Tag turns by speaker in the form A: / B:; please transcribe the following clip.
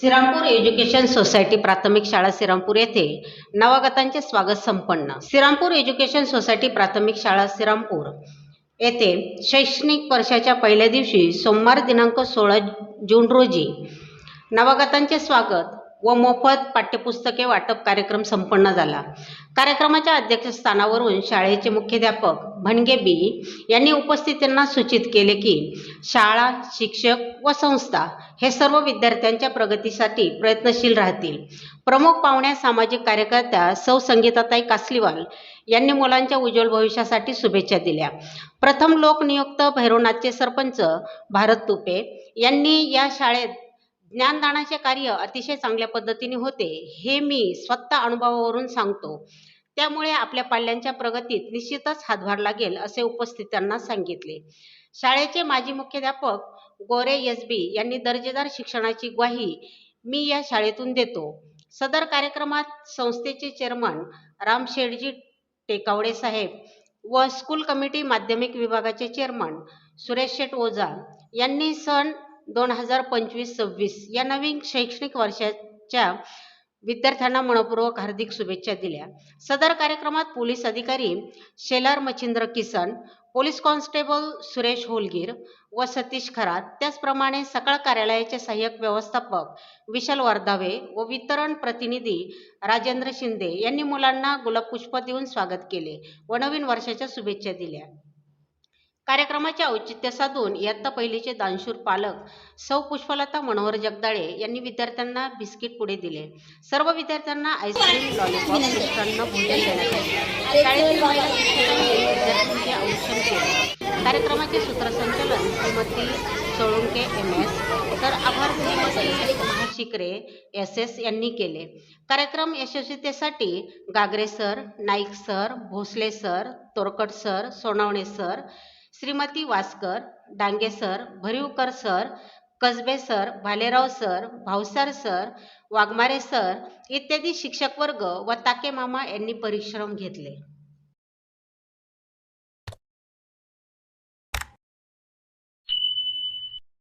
A: Shrirampur education society प्राथमिक शाळा श्रीरामपूर येथे नवागतांचे स्वागत संपन्न. श्रीरामपूर एज्युकेशन सोसायटी प्राथमिक शाळा श्रीरामपूर येथे शैक्षणिक वर्षाच्या पहिल्या दिवशी सोमवार दिनांक सोळा जून रोजी नवागतांचे स्वागत व मोफत पाठ्यपुस्तके वाटप कार्यक्रम संपन्न झाला. कार्यक्रमाच्या अध्यक्षस्थानावरून शाळेचे मुख्याध्यापक भणगे बी यांनी उपस्थितांना सूचित केले की शाळा शिक्षक व संस्था हे सर्व विद्यार्थ्यांच्या प्रगतीसाठी प्रयत्नशील राहतील. प्रमुख पाहुण्या सामाजिक कार्यकर्त्या सौ संगीताताई कासलीवाल यांनी मुलांच्या उज्ज्वल भविष्यासाठी शुभेच्छा दिल्या. प्रथम लोकनियुक्त भैरवनाथचे सरपंच भारत तुपे यांनी या शाळेत ज्ञानदानाचे कार्य अतिशय चांगल्या पद्धतीने होते हे मी स्वतः अनुभवावरून सांगतो. त्यामुळे आपल्या पाल्यांच्या प्रगतीत निश्चितच हातभार लागेल असे उपस्थितांना सांगितले. शाळेचे माजी मुख्याध्यापक गोरे एस बी यांनी दर्जेदार शिक्षणाची ग्वाही मी या शाळेतून देतो. सदर कार्यक्रमात संस्थेचे चेअरमन राम शेठजी टेकावडे साहेब व स्कूल कमिटी माध्यमिक विभागाचे चेअरमन सुरेश शेठ ओझा यांनी सन दोन हजार पंचवीस सव्वीस या नवीन शैक्षणिक वर्षाच्या विद्यार्थ्यांना मनपूर्वक हार्दिक शुभेच्छा दिल्या. सदर कार्यक्रमात पोलीस अधिकारी शेलार मच्छिंद्र किसन पोलीस कॉन्स्टेबल सुरेश होलगीर व सतीश खरात त्याचप्रमाणे सकाळ कार्यालयाचे सहाय्यक व्यवस्थापक विशाल वर्धावे व वितरण प्रतिनिधी राजेंद्र शिंदे यांनी मुलांना गुलाबपुष्प देऊन स्वागत केले व नवीन वर्षाच्या शुभेच्छा दिल्या. कार्यक्रमाचे औचित्य साधून इयत्ता पहिलीचे दानशूर पालक सौ पुष्पलता मनोहर जगदाळे यांनी विद्यार्थ्यांना बिस्किट पुढे दिले. सर्व विद्यार्थ्यांना आईस्क्रीम लॉलीपॉप मिष्टान्न भोजन देण्यात शाळेतील विद्यार्थ्यांचे औक्षण केले. कार्यक्रमाचे सूत्रसंचालन श्रीमती सोळुंके एम एस तर आभार श्रीमती महाशिकरे एस एस यांनी केले. कार्यक्रम यशस्वीतेसाठी Gagare sir Naik sir Bhosale sir Torkat sir Sonawane sir Shrimati Waskar Dange sir Bharivkar sir Kasbe sir Bhalerao sir Bhavsar sir Waghmare sir इत्यादी शिक्षक वर्ग व ताके मामा यांनी परिश्रम घेतले.